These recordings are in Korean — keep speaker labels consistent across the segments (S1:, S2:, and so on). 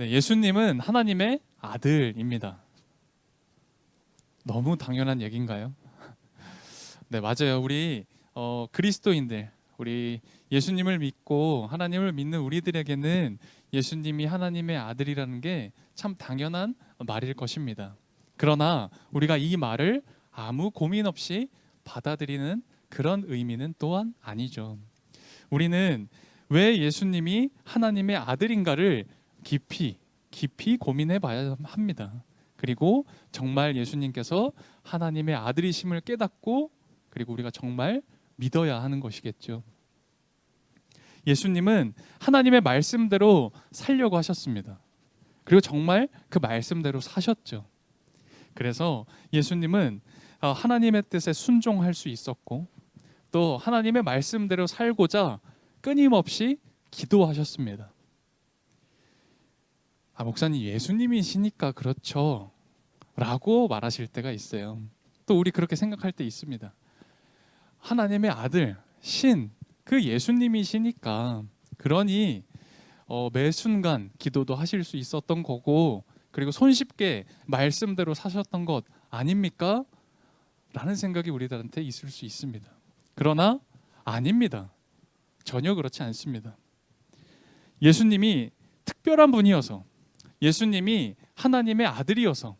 S1: 네, 예수님은 하나님의 아들입니다. 너무 당연한 얘기인가요? 네, 맞아요. 우리 어, 그리스도인들, 우리 예수님을 믿고 하나님을 믿는 우리들에게는 예수님이 하나님의 아들이라는 게 참 당연한 말일 것입니다. 그러나 우리가 이 말을 아무 고민 없이 받아들이는 그런 의미는 또한 아니죠. 우리는 왜 예수님이 하나님의 아들인가를 깊이 깊이 고민해 봐야 합니다. 그리고 정말 예수님께서 하나님의 아들이심을 깨닫고 그리고 우리가 정말 믿어야 하는 것이겠죠. 예수님은 하나님의 말씀대로 살려고 하셨습니다. 그리고 정말 그 말씀대로 사셨죠. 그래서 예수님은 어, 하나님의 뜻에 순종할 수 있었고 또 하나님의 말씀대로 살고자 끊임없이 기도하셨습니다. 아, 목사님 예수님이시니까 그렇죠. 라고 말하실 때가 있어요. 또 우리 그렇게 생각할 때 있습니다. 하나님의 아들, 신, 그 예수님이시니까 그러니 어, 매 순간 기도도 하실 수 있었던 거고 그리고 손쉽게 말씀대로 사셨던 것 아닙니까? 라는 생각이 우리들한테 있을 수 있습니다. 그러나 아닙니다. 전혀 그렇지 않습니다. 예수님이 특별한 분이어서 예수님이 하나님의 아들이어서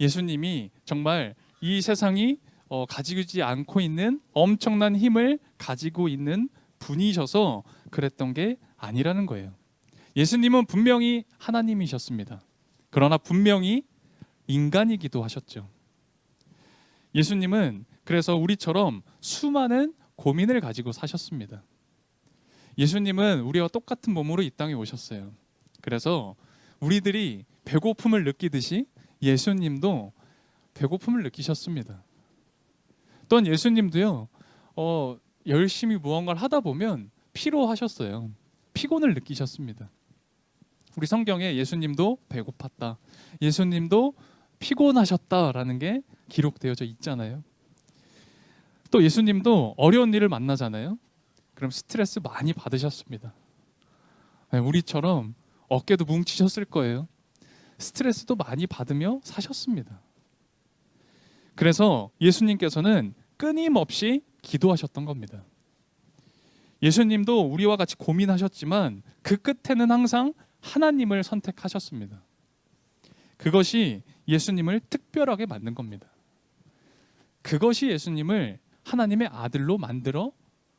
S1: 예수님이 정말 이 세상이 어, 가지지 않고 있는 엄청난 힘을 가지고 있는 분이셔서 그랬던 게 아니라는 거예요. 예수님은 분명히 하나님이셨습니다. 그러나 분명히 인간이기도 하셨죠. 예수님은 그래서 우리처럼 수많은 고민을 가지고 사셨습니다. 예수님은 우리와 똑같은 몸으로 이 땅에 오셨어요. 그래서 우리들이 배고픔을 느끼듯이 예수님도 배고픔을 느끼셨습니다. 또한 예수님도요, 어, 열심히 무언가를 하다 보면 피로하셨어요. 피곤을 느끼셨습니다. 우리 성경에 예수님도 배고팠다. 예수님도 피곤하셨다라는 게 기록되어져 있잖아요. 또 예수님도 어려운 일을 만나잖아요. 그럼 스트레스 많이 받으셨습니다. 네, 우리처럼 어깨도 뭉치셨을 거예요. 스트레스도 많이 받으며 사셨습니다. 그래서 예수님께서는 끊임없이 기도하셨던 겁니다. 예수님도 우리와 같이 고민하셨지만 그 끝에는 항상 하나님을 선택하셨습니다. 그것이 예수님을 특별하게 만든 겁니다. 그것이 예수님을 하나님의 아들로 만들어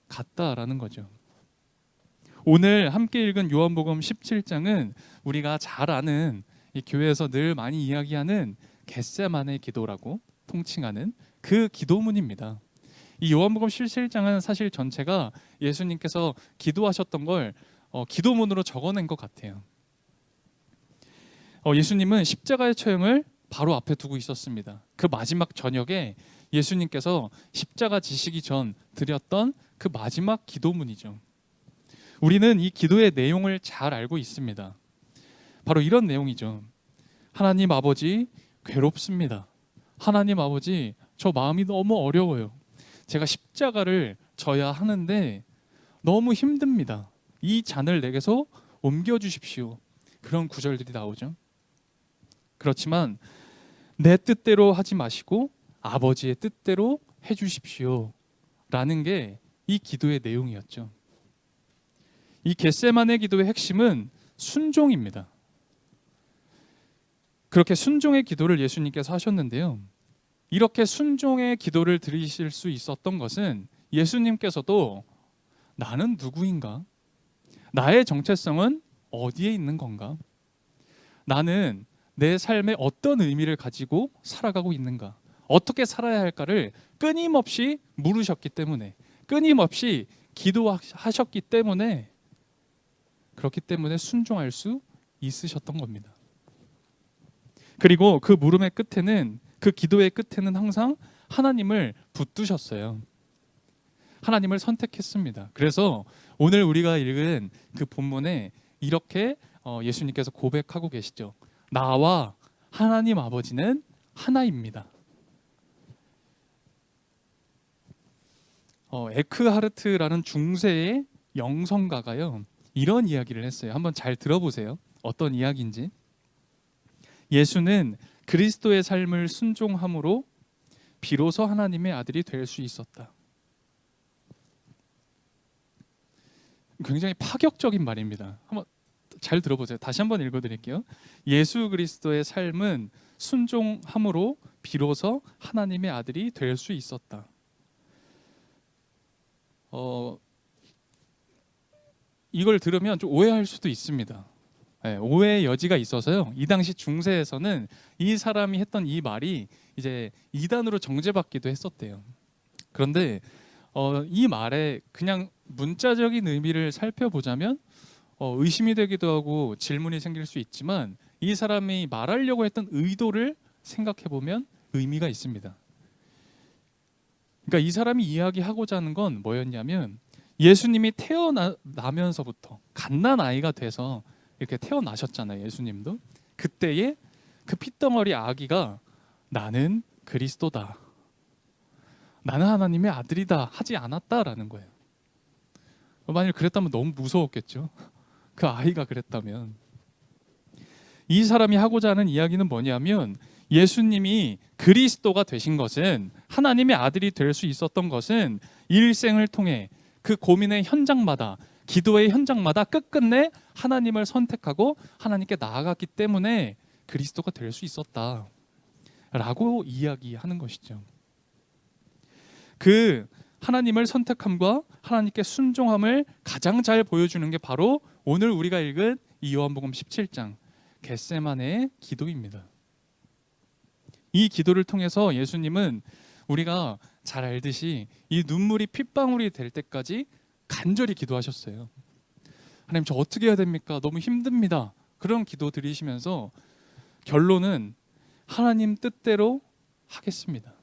S1: 갔다라는 거죠. 오늘 함께 읽은 요한복음 17장은 우리가 잘 아는 이 교회에서 늘 많이 이야기하는 겟세만의 기도라고 통칭하는 그 기도문입니다. 이 요한복음 17장은 사실 전체가 예수님께서 기도하셨던 걸 어, 기도문으로 적어낸 것 같아요. 어, 예수님은 십자가의 처형을 바로 앞에 두고 있었습니다. 그 마지막 저녁에 예수님께서 십자가 지시기 전 드렸던 그 마지막 기도문이죠. 우리는 이 기도의 내용을 잘 알고 있습니다. 바로 이런 내용이죠. 하나님 아버지 괴롭습니다. 하나님 아버지 저 마음이 너무 어려워요. 제가 십자가를 져야 하는데 너무 힘듭니다. 이 잔을 내게서 옮겨 주십시오. 그런 구절들이 나오죠. 그렇지만 내 뜻대로 하지 마시고 아버지의 뜻대로 해 주십시오. 라는 게 이 기도의 내용이었죠. 이 겟세만의 기도의 핵심은 순종입니다. 그렇게 순종의 기도를 예수님께서 하셨는데요. 이렇게 순종의 기도를 드리실 수 있었던 것은 예수님께서도 나는 누구인가? 나의 정체성은 어디에 있는 건가? 나는 내 삶에 어떤 의미를 가지고 살아가고 있는가? 어떻게 살아야 할까를 끊임없이 물으셨기 때문에 끊임없이 기도하셨기 때문에 그렇기 때문에 순종할 수 있으셨던 겁니다. 그리고 그 물음의 끝에는 그 기도의 끝에는 항상 하나님을 붙드셨어요. 하나님을 선택했습니다. 그래서 오늘 우리가 읽은 그 본문에 이렇게 어, 예수님께서 고백하고 계시죠. 나와 하나님 아버지는 하나입니다. 어, 에크하르트라는 중세의 영성가가요 이런 이야기를 했어요. 한번 잘 들어보세요. 어떤 이야기인지 예수는 그리스도의 삶을 순종함으로 비로소 하나님의 아들이 될 수 있었다. 굉장히 파격적인 말입니다. 한번 잘 들어보세요. 다시 한번 읽어드릴게요. 예수 그리스도의 삶은 순종함으로 비로소 하나님의 아들이 될 수 있었다. 어, 이걸 들으면 좀 오해할 수도 있습니다. 네, 오해의 여지가 있어서요. 이 당시 중세에서는 이 사람이 했던 이 말이 이제 이단으로 정죄받기도 했었대요. 그런데 어, 이 말에 그냥 문자적인 의미를 살펴보자면 어, 의심이 되기도 하고 질문이 생길 수 있지만 이 사람이 말하려고 했던 의도를 생각해 보면 의미가 있습니다. 그러니까 이 사람이 이야기하고자 하는 건 뭐였냐면 예수님이 태어나면서부터 갓난 아이가 돼서 이렇게 태어나셨잖아요. 예수님도 그때의 그 핏덩어리 아기가 나는 그리스도다. 나는 하나님의 아들이다 하지 않았다라는 거예요. 만일 그랬다면 너무 무서웠겠죠. 그 아이가 그랬다면 이 사람이 하고자 하는 이야기는 뭐냐면 예수님이 그리스도가 되신 것은 하나님의 아들이 될 수 있었던 것은 일생을 통해 그 고민의 현장마다 기도의 현장마다 끝끝내 하나님을 선택하고 하나님께 나아갔기 때문에 그리스도가 될 수 있었다 라고 이야기하는 것이죠. 그 하나님을 선택함과 하나님께 순종함을 가장 잘 보여주는 게 바로 오늘 우리가 읽은 이 요한복음 17장 겟세만의 기도입니다. 이 기도를 통해서 예수님은 우리가 잘 알듯이 이 눈물이 핏방울이 될 때까지 간절히 기도하셨어요. 하나님 저 어떻게 해야 됩니까? 너무 힘듭니다. 그런 기도 드리시면서 결론은 하나님 뜻대로 하겠습니다.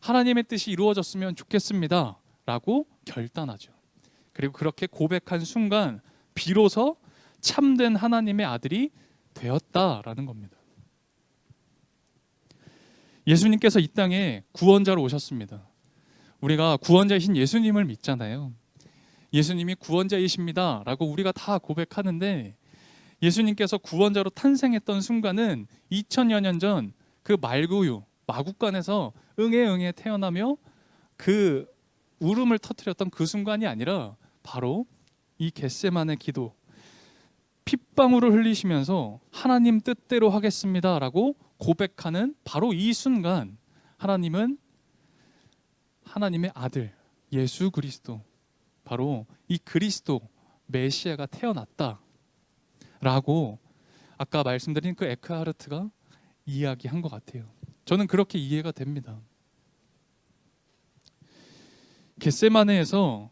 S1: 하나님의 뜻이 이루어졌으면 좋겠습니다. 라고 결단하죠. 그리고 그렇게 고백한 순간 비로소 참된 하나님의 아들이 되었다라는 겁니다. 예수님께서 이 땅에 구원자로 오셨습니다. 우리가 구원자이신 예수님을 믿잖아요. 예수님이 구원자이십니다 라고 우리가 다 고백하는데 예수님께서 구원자로 탄생했던 순간은 2000여 년 전 그 말구유 마국간에서 응애 응애 태어나며 그 울음을 터뜨렸던 그 순간이 아니라 바로 이 겟세만의 기도 핏방울을 흘리시면서 하나님 뜻대로 하겠습니다라고 고백하는 바로 이 순간 하나님은 하나님의 아들 예수 그리스도 바로 이 그리스도 메시아가 태어났다라고 아까 말씀드린 그 에크하르트가 이야기한 것 같아요. 저는 그렇게 이해가 됩니다. 겟세마네에서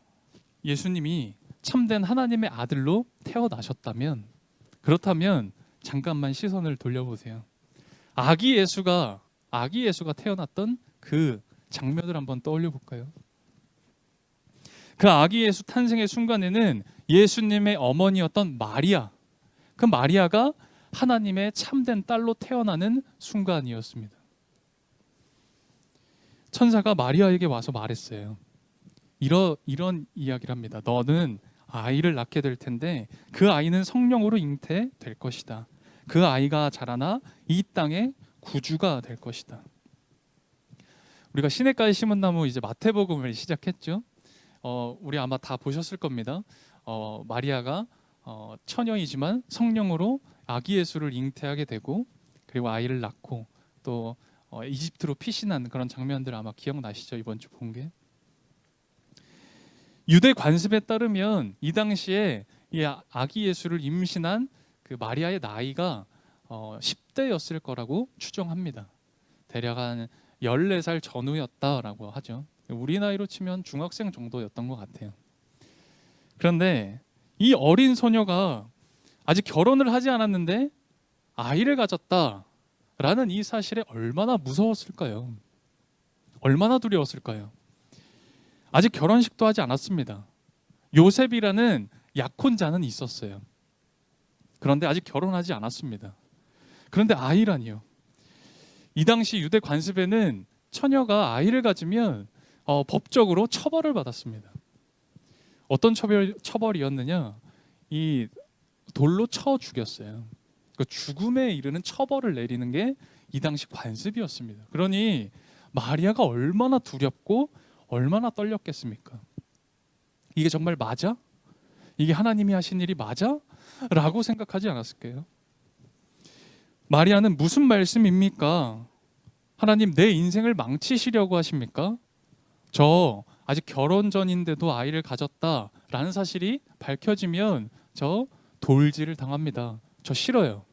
S1: 예수님이 참된 하나님의 아들로 태어나셨다면 그렇다면 잠깐만 시선을 돌려보세요. 아기 예수가 아기 예수가 태어났던 그 장면을 한번 떠올려 볼까요? 그 아기 예수 탄생의 순간에는 예수님의 어머니였던 마리아 그 마리아가 하나님의 참된 딸로 태어나는 순간이었습니다. 천사가 마리아에게 와서 말했어요. 이러, 이런 이야기를 합니다. 너는 아이를 낳게 될 텐데 그 아이는 성령으로 잉태될 것이다. 그 아이가 자라나 이 땅의 구주가 될 것이다. 우리가 시내가에 심은 나무 이제 마태복음을 시작했죠. 어, 우리 아마 다 보셨을 겁니다. 어, 마리아가 어, 처녀이지만 성령으로 아기 예수를 잉태하게 되고 그리고 아이를 낳고 또 어, 이집트로 피신한 그런 장면들 아마 기억나시죠 이번 주 본 게. 유대 관습에 따르면 이 당시에 이 아- 아기 예수를 임신한 그 마리아의 나이가 어, 10대였을 거라고 추정합니다. 대략 한 14살 전후였다라고 하죠. 우리 나이로 치면 중학생 정도였던 것 같아요. 그런데 이 어린 소녀가 아직 결혼을 하지 않았는데 아이를 가졌다라는 이 사실에 얼마나 무서웠을까요? 얼마나 두려웠을까요? 아직 결혼식도 하지 않았습니다. 요셉이라는 약혼자는 있었어요. 그런데 아직 결혼하지 않았습니다. 그런데 아이라니요. 이 당시 유대 관습에는 처녀가 아이를 가지면 어, 법적으로 처벌을 받았습니다. 어떤 처벌, 처벌이었느냐? 이 돌로 쳐 죽였어요. 그 죽음에 이르는 처벌을 내리는 게 이 당시 관습이었습니다. 그러니 마리아가 얼마나 두렵고 얼마나 떨렸겠습니까? 이게 정말 맞아? 이게 하나님이 하신 일이 맞아? 라고 생각하지 않았을까요? 마리아는 무슨 말씀입니까? 하나님 내 인생을 망치시려고 하십니까? 저 아직 결혼 전인데도 아이를 가졌다라는 사실이 밝혀지면 저 돌질을 당합니다. 저 싫어요.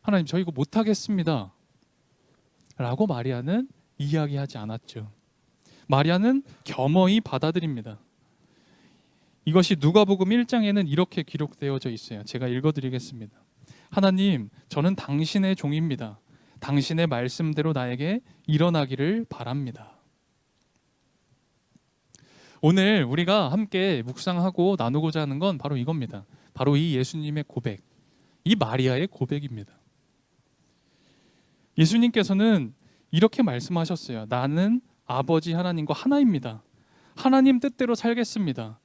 S1: 하나님 저 이거 못 하겠습니다. 라고 마리아는 이야기하지 않았죠. 마리아는 겸허히 받아들입니다. 이것이 누가복음 1장에는 이렇게 기록되어져 있어요. 제가 읽어 드리겠습니다. 하나님, 저는 당신의 종입니다. 당신의 말씀대로 나에게 일어나기를 바랍니다. 오늘 우리가 함께 묵상하고 나누고자 하는 건 바로 이겁니다. 바로 이 예수님의 고백, 이 마리아의 고백입니다. 예수님께서는 이렇게 말씀하셨어요. 나는 아버지 하나님과 하나입니다. 하나님 뜻대로 살겠습니다.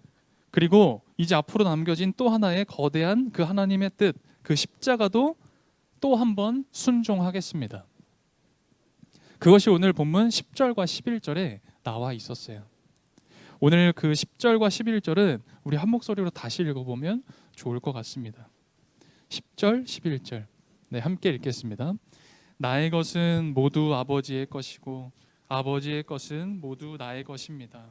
S1: 그리고 이제 앞으로 남겨진 또 하나의 거대한 그 하나님의 뜻, 그 십자가도 또 한 번 순종하겠습니다. 그것이 오늘 본문 10절과 11절에 나와 있었어요. 오늘 그 10절과 11절은 우리 한 목소리로 다시 읽어보면 좋을 것 같습니다. 10절, 11절. 네, 함께 읽겠습니다. 나의 것은 모두 아버지의 것이고 아버지의 것은 모두 나의 것입니다.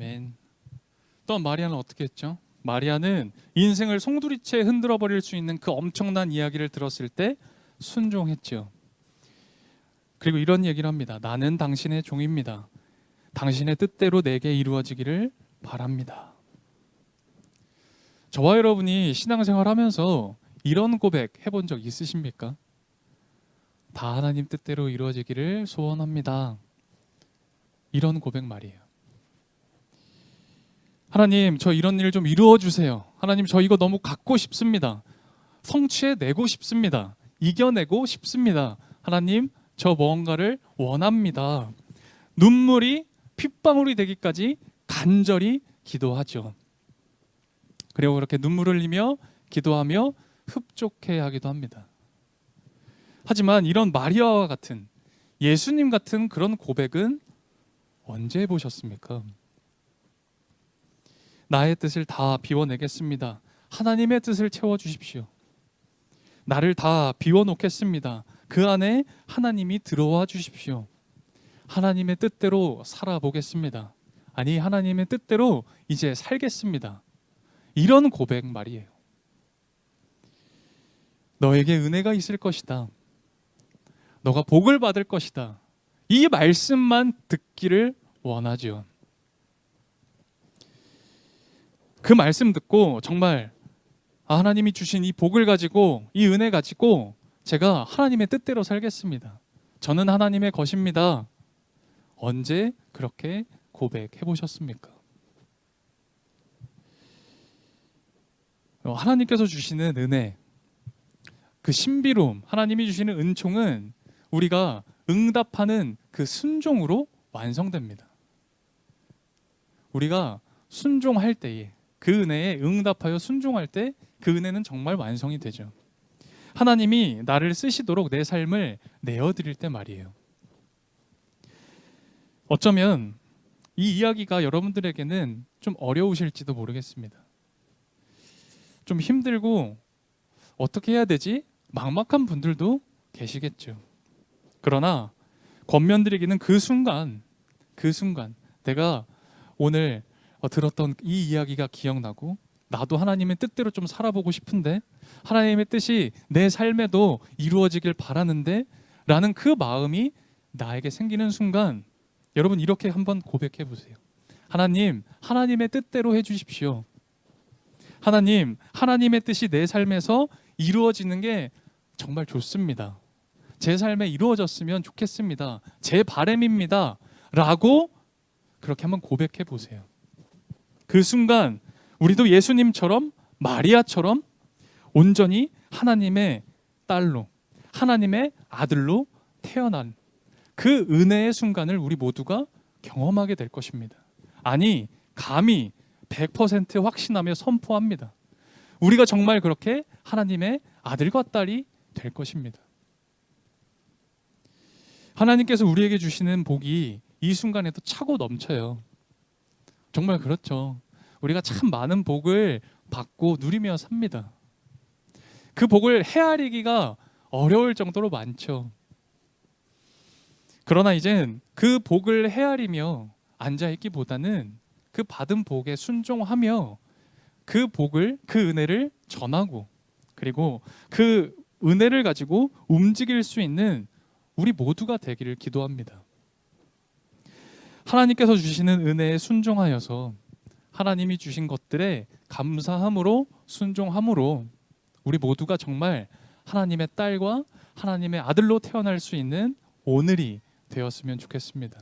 S1: 아멘. 또 마리아는 어떻게 했죠? 마리아는 인생을 송두리째 흔들어 버릴 수 있는 그 엄청난 이야기를 들었을 때 순종했죠. 그리고 이런 얘기를 합니다. 나는 당신의 종입니다. 당신의 뜻대로 내게 이루어지기를 바랍니다. 저와 여러분이 신앙생활 하면서 이런 고백 해본 적 있으십니까? 다 하나님 뜻대로 이루어지기를 소원합니다. 이런 고백 말이에요. 하나님, 저 이런 일 좀 이루어 주세요. 하나님, 저 이거 너무 갖고 싶습니다. 성취해 내고 싶습니다. 이겨내고 싶습니다. 하나님, 저 무언가를 원합니다. 눈물이 핏방울이 되기까지 간절히 기도하죠. 그리고 그렇게 눈물을 흘리며 기도하며 흡족해 하기도 합니다. 하지만 이런 마리아와 같은 예수님 같은 그런 고백은 언제 해보셨습니까? 나의 뜻을 다 비워내겠습니다. 하나님의 뜻을 채워 주십시오. 나를 다 비워놓겠습니다. 그 안에 하나님이 들어와 주십시오. 하나님의 뜻대로 살아보겠습니다. 아니, 하나님의 뜻대로 이제 살겠습니다. 이런 고백 말이에요. 너에게 은혜가 있을 것이다. 너가 복을 받을 것이다. 이 말씀만 듣기를 원하죠. 그 말씀 듣고 정말 아, 하나님이 주신 이 복을 가지고 이 은혜 가지고 제가 하나님의 뜻대로 살겠습니다. 저는 하나님의 것입니다. 언제 그렇게 고백해 보셨습니까? 어, 하나님께서 주시는 은혜, 그 신비로움, 하나님이 주시는 은총은 우리가 응답하는 그 순종으로 완성됩니다. 우리가 순종할 때에 그 은혜에 응답하여 순종할 때 그 은혜는 정말 완성이 되죠. 하나님이 나를 쓰시도록 내 삶을 내어 드릴 때 말이에요. 어쩌면 이 이야기가 여러분들에게는 좀 어려우실지도 모르겠습니다. 좀 힘들고 어떻게 해야 되지? 막막한 분들도 계시겠죠. 그러나 권면드리기는 그 순간, 그 순간 내가 오늘 어, 들었던 이 이야기가 기억나고 나도 하나님의 뜻대로 좀 살아보고 싶은데 하나님의 뜻이 내 삶에도 이루어지길 바라는데 라는 그 마음이 나에게 생기는 순간 여러분 이렇게 한번 고백해 보세요. 하나님, 하나님의 뜻대로 해 주십시오. 하나님, 하나님의 뜻이 내 삶에서 이루어지는 게 정말 좋습니다. 제 삶에 이루어졌으면 좋겠습니다. 제 바램입니다. 라고 그렇게 한번 고백해 보세요. 그 순간 우리도 예수님처럼 마리아처럼 온전히 하나님의 딸로 하나님의 아들로 태어난 그 은혜의 순간을 우리 모두가 경험하게 될 것입니다. 아니, 감히 100% 확신하며 선포합니다. 우리가 정말 그렇게 하나님의 아들과 딸이 될 것입니다. 하나님께서 우리에게 주시는 복이 이 순간에도 차고 넘쳐요. 정말 그렇죠. 우리가 참 많은 복을 받고 누리며 삽니다. 그 복을 헤아리기가 어려울 정도로 많죠. 그러나 이젠 그 복을 헤아리며 앉아 있기보다는 그 받은 복에 순종하며 그 복을, 그 은혜를 전하고 그리고 그 은혜를 가지고 움직일 수 있는 우리 모두가 되기를 기도합니다. 하나님께서 주시는 은혜에 순종하여서 하나님이 주신 것들에 감사함으로 순종함으로 우리 모두가 정말 하나님의 딸과 하나님의 아들로 태어날 수 있는 오늘이 되었으면 좋겠습니다.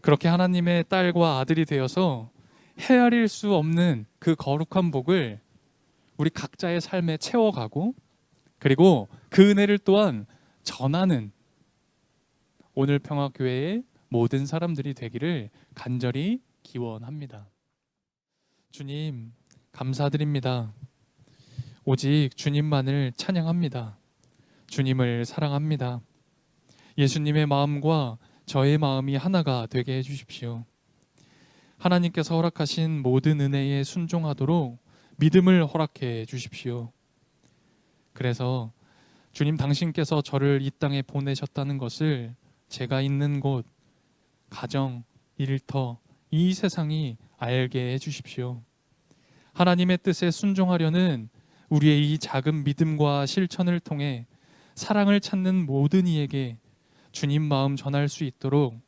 S1: 그렇게 하나님의 딸과 아들이 되어서 헤아릴 수 없는 그 거룩한 복을 우리 각자의 삶에 채워가고 그리고 그 은혜를 또한 전하는 오늘 평화교회의 모든 사람들이 되기를 간절히 기원합니다. 주님, 감사드립니다. 오직 주님만을 찬양합니다. 주님을 사랑합니다. 예수님의 마음과 저의 마음이 하나가 되게 해주십시오. 하나님께서 허락하신 모든 은혜에 순종하도록 믿음을 허락해 주십시오. 그래서 주님 당신께서 저를 이 땅에 보내셨다는 것을 제가 있는 곳, 가정, 일터, 이 세상이 알게 해 주십시오. 하나님의 뜻에 순종하려는 우리의 이 작은 믿음과 실천을 통해 사랑을 찾는 모든 이에게 주님 마음 전할 수 있도록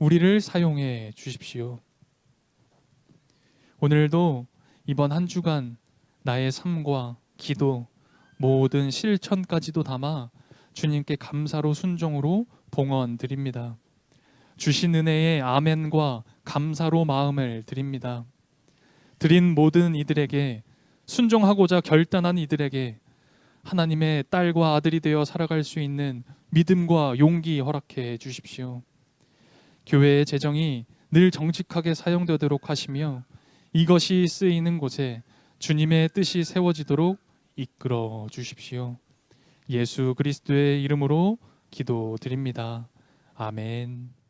S1: 우리를 사용해 주십시오. 오늘도 이번 한 주간 나의 삶과 기도, 모든 실천까지도 담아 주님께 감사로 순종으로 봉헌 드립니다. 주신 은혜에 아멘과 감사로 마음을 드립니다. 드린 모든 이들에게 순종하고자 결단한 이들에게 하나님의 딸과 아들이 되어 살아갈 수 있는 믿음과 용기 허락해 주십시오. 교회의 재정이 늘 정직하게 사용되도록 하시며 이것이 쓰이는 곳에 주님의 뜻이 세워지도록 이끌어 주십시오. 예수 그리스도의 이름으로 기도드립니다. 아멘.